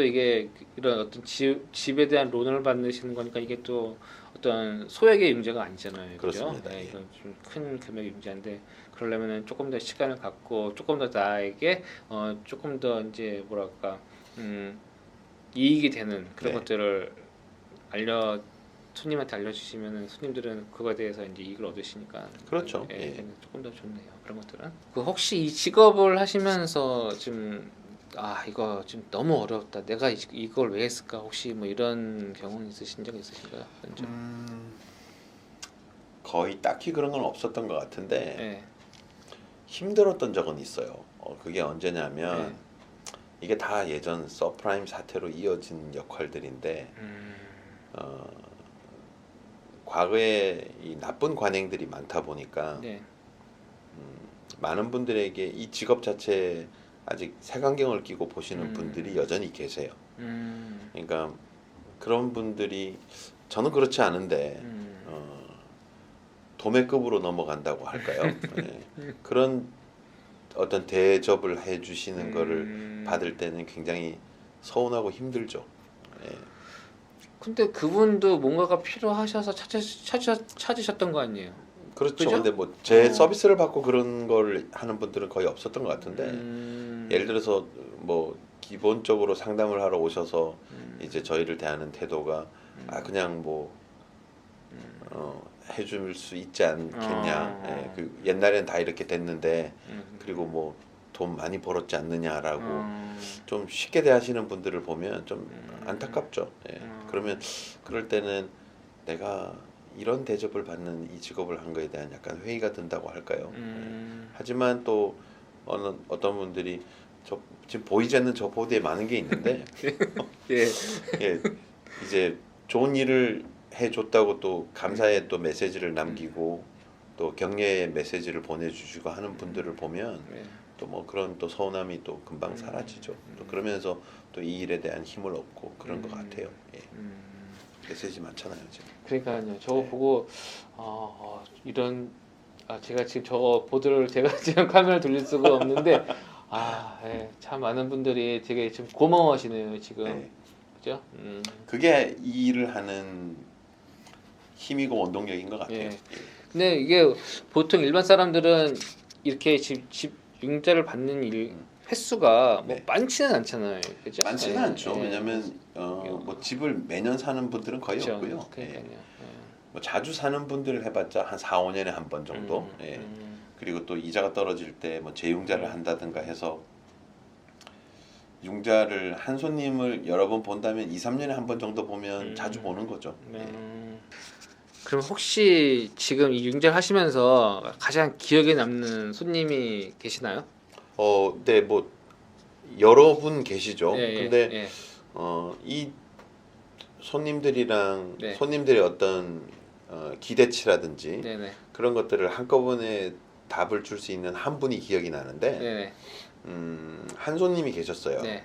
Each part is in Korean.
또 이게 이런 어떤 집, 집에 대한 론을 받으시는 거니까 이게 또 어떤 소액의 융자가 아니잖아요. 그죠? 그렇습니다. 네, 예. 이건 좀 큰 금액의 융자인데 그러려면은 조금 더 시간을 갖고 조금 더 나에게 어 조금 더 이제 뭐랄까 음 이익이 되는 그런 네. 것들을 알려 손님한테 알려주시면은 손님들은 그거에 대해서 이제 이익을 얻으시니까 그렇죠. 예, 예. 조금 더 좋네요 그런 것들은 그 혹시 이 직업을 하시면서 좀 아 이거 좀 너무 어렵다 내가 이, 이걸 왜 했을까 혹시 뭐 이런 경험 있으신 적 있으신가요? 좀, 음, 거의 딱히 그런 건 없었던 것 같은데 예. 힘들었던 적은 있어요. 어, 그게 언제냐면 네. 이게 다 예전 서프라임 사태로 이어진 역할들인데 음, 어, 과거에 이 나쁜 관행들이 많다 보니까 네. 많은 분들에게 이 직업 자체에 아직 색안경을 끼고 보시는 음. 분들이 여전히 계세요. 음, 그러니까 그런 분들이 저는 그렇지 않은데 음, 어, 도매급으로 넘어간다고 할까요? 네. 그런 어떤 대접을 해주시는 거를 음. 받을 때는 굉장히 서운하고 힘들죠. 예. 근데 그분도 뭔가가 필요하셔서 찾으, 찾으, 찾으셨던 거 아니에요? 그렇죠. 그죠? 근데 뭐제 어. 서비스를 받고 그런 걸 하는 분들은 거의 없었던 것 같은데 음, 예를 들어서 뭐 기본적으로 상담을 하러 오셔서 음, 이제 저희를 대하는 태도가 음, 아 그냥 뭐 음, 어, 해줄 수 있지 않겠냐. 어. 예, 그 옛날엔 다 이렇게 됐는데 음, 그리고 뭐 돈 많이 벌었지 않느냐라고 음, 좀 쉽게 대하시는 분들을 보면 좀 음. 안타깝죠. 예. 음. 그러면 그럴 때는 내가 이런 대접을 받는 이 직업을 한 거에 대한 약간 회의가 든다고 할까요? 음, 하지만 또 어느 어떤 분들이 저 지금 보이지 않는 저 보드에 많은 게 있는데 예. 예, 이제 좋은 일을 해줬다고 또 감사의 또 메시지를 남기고 또 격려의 메시지를 보내주시고 하는 분들을 보면 네. 또뭐 그런 또 서운함이 또 금방 사라지죠. 또 그러면서 또 이 일에 대한 힘을 얻고 그런 것 음. 같아요. 예. 음. 메시지 많잖아요 지금. 그러니까요. 저거 네. 보고 어, 어, 이런 아 제가 지금 저 보드를 제가 지금 카메라 돌릴 수가 없는데 아, 예, 참 많은 분들이 되게 좀 고마워하시네요 지금 네. 그죠? 음, 그게 이 일을 하는 힘이고 원동력인 것 같아요. 예. 예. 근데 이게 보통 일반 사람들은 이렇게 집, 집 융자를 받는 일 횟수가 뭐 네. 많지는 않잖아요, 그죠? 많지는 예, 않죠. 예. 왜냐하면 어, 뭐 집을 매년 사는 분들은 거의 그죠? 없고요. 그러니까요. 예. 예. 뭐 자주 사는 분들 해봤자 한 4, 5년에 한 번 정도. 음, 예. 음, 그리고 또 이자가 떨어질 때 뭐 재융자를 음. 한다든가 해서 융자를 한 손님을 여러 번 본다면 2, 3년에 한 번 정도 보면 음. 자주 보는 거죠. 네. 예. 그럼 혹시 지금 이 융자를 하시면서 가장 기억에 남는 손님이 계시나요? 어, 네, 뭐 여러 분 계시죠. 예, 예, 근데 예. 어, 이 손님들이랑 네. 손님들의 어떤 어, 기대치라든지 네 네. 그런 것들을 한꺼번에 답을 줄 수 있는 한 분이 기억이 나는데 네네. 음, 한 손님이 계셨어요. 네.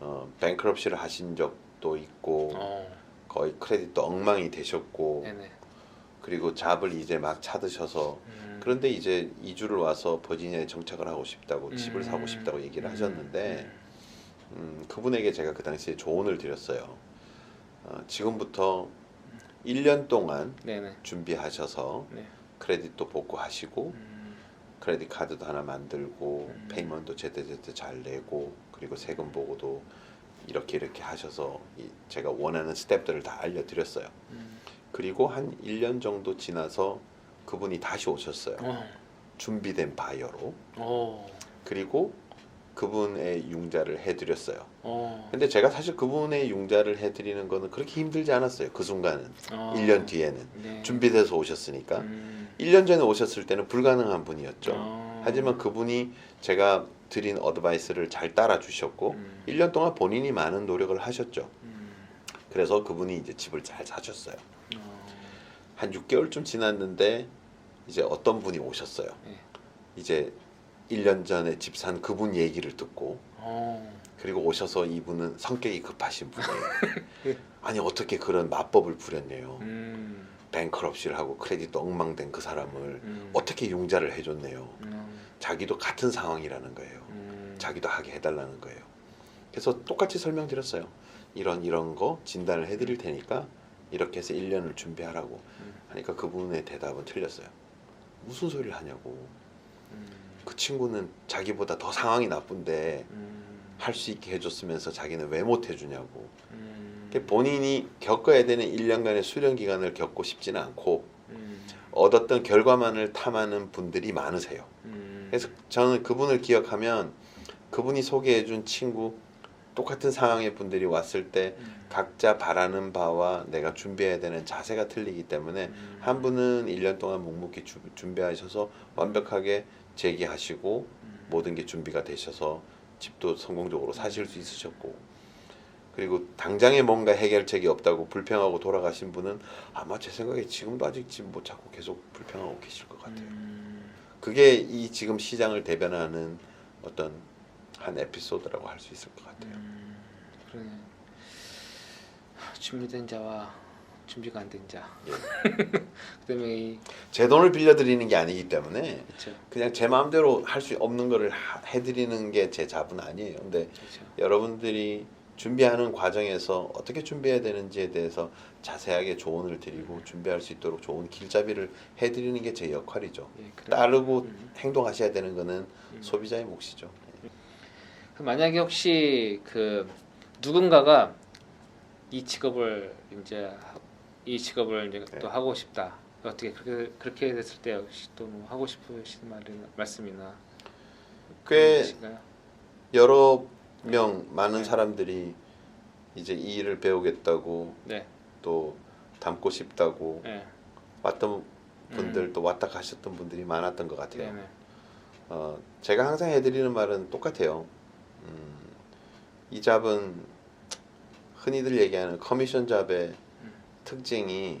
어, 뱅크럽시를 하신 적도 있고 어. 거의 크레딧도 엉망이 되셨고 네네. 그리고 잡을 이제 막 찾으셔서 음. 그런데 이제 이주를 와서 버지니아에 정착을 하고 싶다고 집을 음. 사고 싶다고 얘기를 음. 하셨는데 음, 그분에게 제가 그 당시에 조언을 드렸어요. 어, 지금부터 1년 동안 네네. 준비하셔서 네. 크레딧도 복구하시고 음. 크레딧 카드도 하나 만들고 음. 페이먼트도 제때제때 잘 내고 그리고 세금 보고도 이렇게 이렇게 하셔서 이 제가 원하는 스텝들을 다 알려드렸어요. 음. 그리고 한 1년 정도 지나서 그분이 다시 오셨어요. 어. 준비된 바이어로. 어. 그리고 그분의 융자를 해드렸어요. 어. 근데 제가 사실 그분의 융자를 해드리는 거는 그렇게 힘들지 않았어요. 그 순간은. 어. 1년 뒤에는. 네. 준비돼서 오셨으니까. 음. 1년 전에 오셨을 때는 불가능한 분이었죠. 어. 하지만 그분이 제가 드린 어드바이스를 잘 따라 주셨고 음. 1년 동안 본인이 많은 노력을 하셨죠. 음. 그래서 그분이 이제 집을 잘 사셨어요. 어. 한 6개월쯤 지났는데 이제 어떤 분이 오셨어요. 네. 이제 1년 전에 집 산 그분 얘기를 듣고 어. 그리고 오셔서 이분은 성격이 급하신 분이에요. 예. 아니 어떻게 그런 마법을 부렸네요. 음. 뱅크럽시를 하고 크레딧도 엉망된 그 사람을 음. 어떻게 융자를 해줬네요. 음. 자기도 같은 상황이라는 거예요. 음. 자기도 하게 해달라는 거예요. 그래서 똑같이 설명드렸어요. 이런 이런 거 진단을 해드릴 테니까 이렇게 해서 1년을 준비하라고 음. 하니까 그분의 대답은 틀렸어요. 무슨 소리를 하냐고. 음. 그 친구는 자기보다 더 상황이 나쁜데 음. 할수 있게 해줬으면서 자기는 왜 못 해주냐고. 본인이 겪어야 되는 1년간의 수련 기간을 겪고 싶지는 않고 음. 얻었던 결과만을 탐하는 분들이 많으세요. 음. 그래서 저는 그분을 기억하면 그분이 소개해준 친구 똑같은 상황의 분들이 왔을 때 음. 각자 바라는 바와 내가 준비해야 되는 자세가 틀리기 때문에 음. 한 분은 1년 동안 묵묵히 주- 준비하셔서 완벽하게 재기하시고 음. 모든 게 준비가 되셔서 집도 성공적으로 사실 수 있으셨고 그리고 당장에 뭔가 해결책이 없다고 불평하고 돌아가신 분은 아마 제 생각에 지금도 아직 집 못 찾고 계속 불평하고 계실 것 같아요. 음. 그게 이 지금 시장을 대변하는 어떤 한 에피소드라고 할 수 있을 것 같아요. 음. 그러네. 하, 준비된 자와 준비가 안 된 자. 예. 그다음에 이 제 돈을 빌려드리는 게 아니기 때문에 그렇죠. 그냥 제 마음대로 할 수 없는 거를 하- 해드리는 게 제 자분 아니에요. 근데 그렇죠. 여러분들이 준비하는 과정에서 어떻게 준비해야 되는지에 대해서 자세하게 조언을 드리고 준비할 수 있도록 좋은 길잡이를 해드리는 게 제 역할이죠. 예. 따르고 음. 행동하셔야 되는 거는 음. 소비자의 몫이죠. 그 만약에 혹시 그 누군가가 이 직업을 이제 하- 이 직업을 이제 네. 또 하고 싶다. 어떻게 그렇게 그렇게 됐을 때 혹시 또 뭐 하고 싶으신 말이나 말씀이나 꽤 있으신가요? 여러 명 많은 네. 사람들이 이제 이 일을 배우겠다고 네. 또 담고 싶다고 네. 왔던 분들 음. 또 왔다 가셨던 분들이 많았던 것 같아요. 어, 제가 항상 해드리는 말은 똑같아요. 음, 이 잡은 흔히들 얘기하는 커미션 잡의 음. 특징이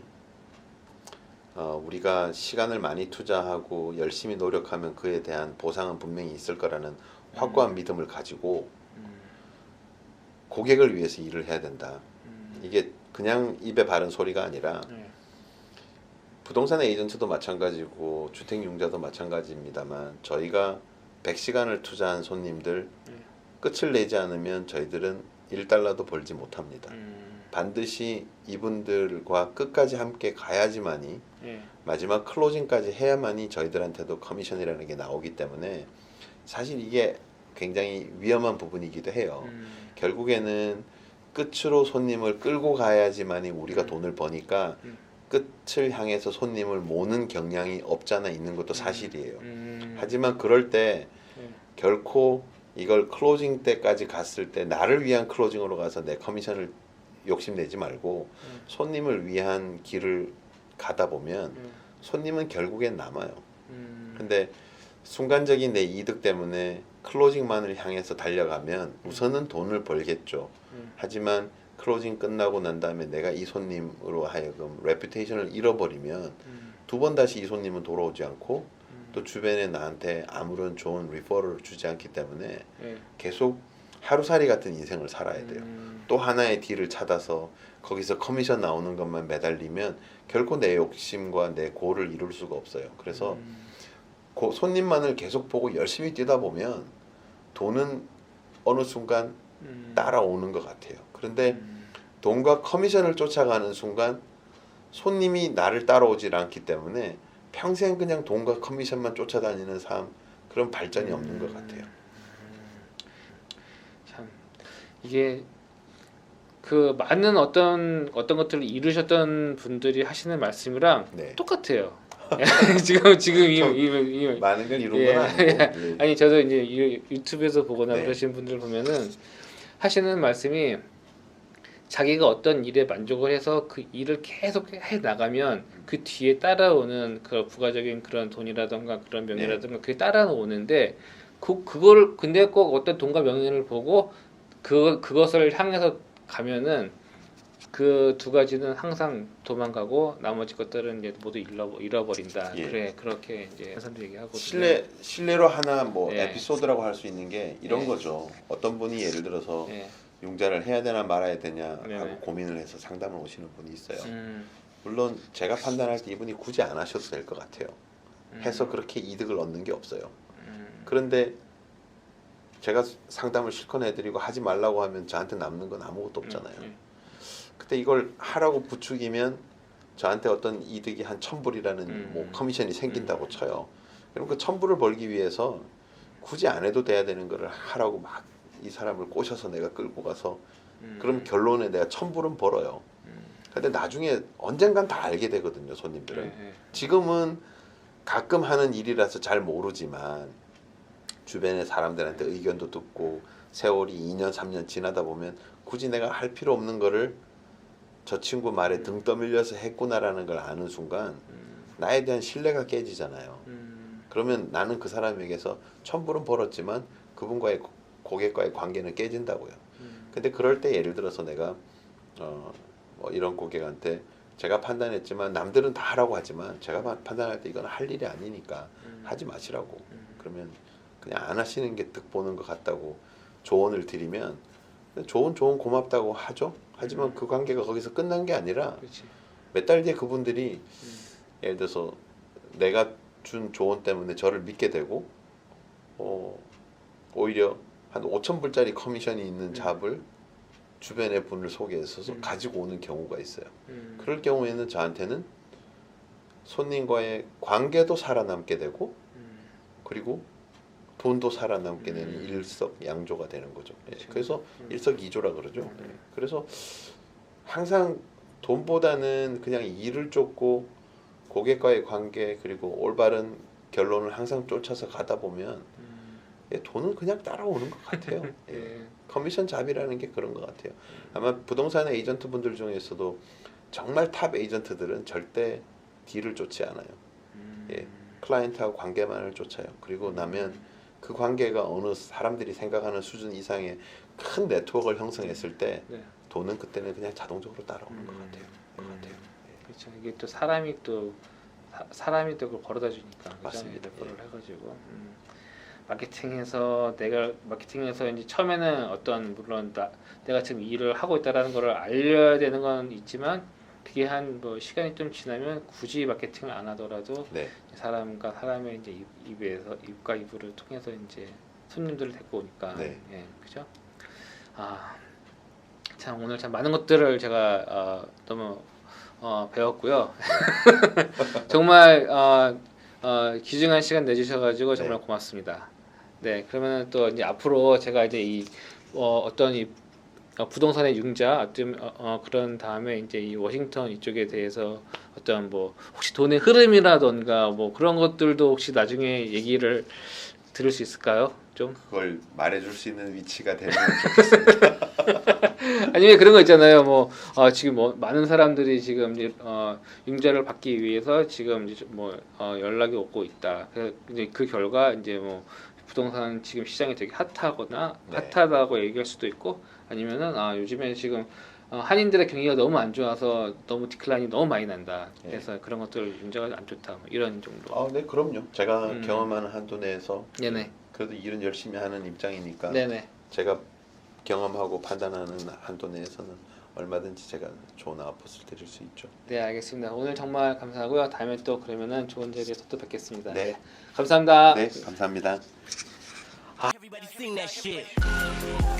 어, 우리가 시간을 많이 투자하고 열심히 노력하면 그에 대한 보상은 분명히 있을 거라는 확고한 믿음을 가지고 음. 고객을 위해서 일을 해야 된다. 음. 이게 그냥 입에 바른 소리가 아니라 네. 부동산 에이전트도 마찬가지고 주택 융자도 마찬가지입니다만 저희가 100시간을 투자한 손님들 네. 끝을 내지 않으면 저희들은 1달러도 벌지 못합니다. 음. 반드시 이분들과 끝까지 함께 가야지만이 예. 마지막 클로징까지 해야만이 저희들한테도 커미션이라는 게 나오기 때문에 사실 이게 굉장히 위험한 부분이기도 해요. 음. 결국에는 끝으로 손님을 끌고 가야지만이 우리가 음. 돈을 버니까 음. 끝을 향해서 손님을 모는 경향이 없잖아 있는 것도 사실이에요. 음. 하지만 그럴 때 네. 결코 이걸 클로징 때까지 갔을 때 나를 위한 클로징으로 가서 내 커미션을 욕심내지 말고 음. 손님을 위한 길을 가다 보면 음. 손님은 결국엔 남아요. 음. 근데 순간적인 내 이득 때문에 클로징만을 향해서 달려가면 우선은 돈을 벌겠죠. 음. 하지만 클로징 끝나고 난 다음에 내가 이 손님으로 하여금 레퓨테이션을 잃어버리면 음. 두번 다시 이 손님은 돌아오지 않고 음. 또 주변에 나한테 아무런 좋은 리퍼럴을 주지 않기 때문에 예. 계속 하루살이 같은 인생을 살아야 돼요. 음. 또 하나의 딜을 찾아서 거기서 커미션 나오는 것만 매달리면 결코 내 욕심과 내 고를 이룰 수가 없어요. 그래서 음. 고- 손님만을 계속 보고 열심히 뛰다 보면 돈은 어느 순간 음. 따라오는 것 같아요. 그런데 음. 돈과 커미션을 쫓아가는 순간 손님이 나를 따라오질 않기 때문에 평생 그냥 돈과 커미션만 쫓아다니는 삶 그런 발전이 없는 것 같아요. 참 이게 그 많은 어떤 어떤 것들을 이루셨던 분들이 하시는 말씀이랑 네. 똑같아요. 지금 지금 이, 좀 이, 이, 많은 걸 이룬 예. 건 아니고 예. 아니 저도 이제 유- 유튜브에서 보거나 네. 그러시는 분들 보면은 하시는 말씀이 자기가 어떤 일에 만족을 해서 그 일을 계속 해 나가면 그 뒤에 따라오는 그 부가적인 그런 돈이라던가 그런 명예라던가 그게 따라오는데 그 그거를 근데 꼭 어떤 돈과 명예를 보고 그 그것을 향해서 가면은 그 두 가지는 항상 도망가고 나머지 것들은 이제 모두 잃어 잃어버린다. 예. 그래 그렇게 이제 사람들 얘기하거든요. 실례 실례로 하나 뭐 예. 에피소드라고 할 수 있는 게 이런 예. 거죠. 어떤 분이 예를 들어서 예. 융자를 해야 되나 말아야 되냐 하고 네네. 고민을 해서 상담을 오시는 분이 있어요. 음, 물론 제가 판단할 때 이분이 굳이 안 하셔도 될 것 같아요. 음, 해서 그렇게 이득을 얻는 게 없어요. 음, 그런데 제가 상담을 실컷 해드리고 하지 말라고 하면 저한테 남는 건 아무것도 없잖아요. 음, 그때 이걸 하라고 부추기면 저한테 어떤 이득이 한 천불이라는 음. 뭐 커미션이 생긴다고 음. 쳐요. 그럼 그 천불을 벌기 위해서 굳이 안 해도 돼야 되는 거를 하라고 막 이 사람을 꼬셔서 내가 끌고 가서 음. 그럼 결론에 내가 천불은 벌어요. 음. 근데 나중에 언젠간 다 알게 되거든요, 손님들은. 네, 네. 지금은 가끔 하는 일이라서 잘 모르지만 주변의 사람들한테 의견도 듣고 세월이 2년 3년 지나다 보면 굳이 내가 할 필요 없는 거를 저 친구 말에 등 떠밀려서 했구나라는 걸 아는 순간 음. 나에 대한 신뢰가 깨지잖아요. 음. 그러면 나는 그 사람에게서 천불은 벌었지만 그분과의 고- 고객과의 관계는 깨진다고요. 음. 근데 그럴 때 예를 들어서 내가 어, 뭐 이런 고객한테 제가 판단했지만 남들은 다 하라고 하지만 제가 파- 판단할 때 이건 할 일이 아니니까 음. 하지 마시라고 음. 그러면 그냥 안 하시는 게 득 보는 것 같다고 조언을 드리면 좋은 좋은 고맙다고 하죠. 하지만 음. 그 관계가 거기서 끝난 게 아니라. 몇 달 뒤에 그분들이 음. 예를 들어서 내가 준 조언 때문에 저를 믿게 되고 어, 오히려 한 5천 불짜리 커미션이 있는 잡을 주변의 분을 소개해서 음. 가지고 오는 경우가 있어요. 음. 그럴 경우에는 저한테는 손님과의 관계도 살아남게 되고 음. 그리고 돈도 살아남게 되는 음. 일석양조가 되는 거죠. 예, 그렇죠. 그래서 음. 일석이조라 그러죠. 음. 예, 그래서 항상 돈보다는 그냥 일을 쫓고 고객과의 관계 그리고 올바른 결론을 항상 쫓아서 가다 보면 음. 예, 돈은 그냥 따라오는 것 같아요. 예. 예. 커미션 잡이라는 게 그런 것 같아요. 아마 부동산 에이전트 분들 중에서도 정말 탑 에이전트들은 절대 딜을 쫓지 않아요. 음. 예. 클라이언트하고 관계만을 쫓아요. 그리고 나면 그 관계가 어느 사람들이 생각하는 수준 이상의 큰 네트워크를 형성했을 때 네. 돈은 그때는 그냥 자동적으로 따라오는 것 음. 같아요. 것 음. 같아요. 그렇죠. 이게 또 사람이 또 사, 사람이 또 그걸 벌어다 주니까? 맞습니다. 그걸 예. 해가지고 음. 마케팅에서 내가 마케팅에서 이제 처음에는 어떤 물론 나, 내가 지금 이 일을 하고 있다라는 걸 알려야 되는 건 있지만 그게 한 뭐 시간이 좀 지나면 굳이 마케팅을 안 하더라도 네, 사람과 사람의 이제 입, 입에서 입과 입을 통해서 이제 손님들을 데리고 오니까. 네. 예 그죠? 아 참 오늘 참 많은 것들을 제가 어, 너무 어, 배웠고요. 정말 어, 어, 귀중한 시간 내주셔가지고 정말 네. 고맙습니다 네 그러면 또 이제 앞으로 제가 이제 이 어, 어떤 이 어, 부동산의 융자 어떤 어, 어, 그런 다음에 이제 이 워싱턴 이쪽에 대해서 어떤 뭐 혹시 돈의 흐름이라던가 뭐 그런 것들도 혹시 나중에 얘기를 들을 수 있을까요? 좀 그걸 말해줄 수 있는 위치가 되면 아니면 그런 거 있잖아요. 뭐 어, 지금 뭐 많은 사람들이 지금 이제 어, 융자를 받기 위해서 지금 이제 뭐 어, 연락이 오고 있다. 그래서 이제 그 결과 이제 뭐 부동산 지금 시장이 되게 핫하거나 네. 핫하다고 얘기할 수도 있고 아니면은 아 요즘에 지금 어, 한인들의 경기가 너무 안 좋아서 너무 디클라인이 너무 많이 난다. 네. 그래서 그런 것들 융자가 안 좋다. 뭐 이런 정도. 아, 네, 그럼요. 제가 음. 경험하는 한도 내에서 네네. 그래도 일은 열심히 하는 입장이니까 네네. 제가 경험하고 판단하는 한도 내에서는 얼마든지 제가 좋은 아웃풋을 드릴 수 있죠. 네 알겠습니다. 오늘 정말 감사하고요. 다음에 또 그러면은 좋은 자리에서 또 뵙겠습니다. 네. 감사합니다. 네, 감사합니다. Sing that shit.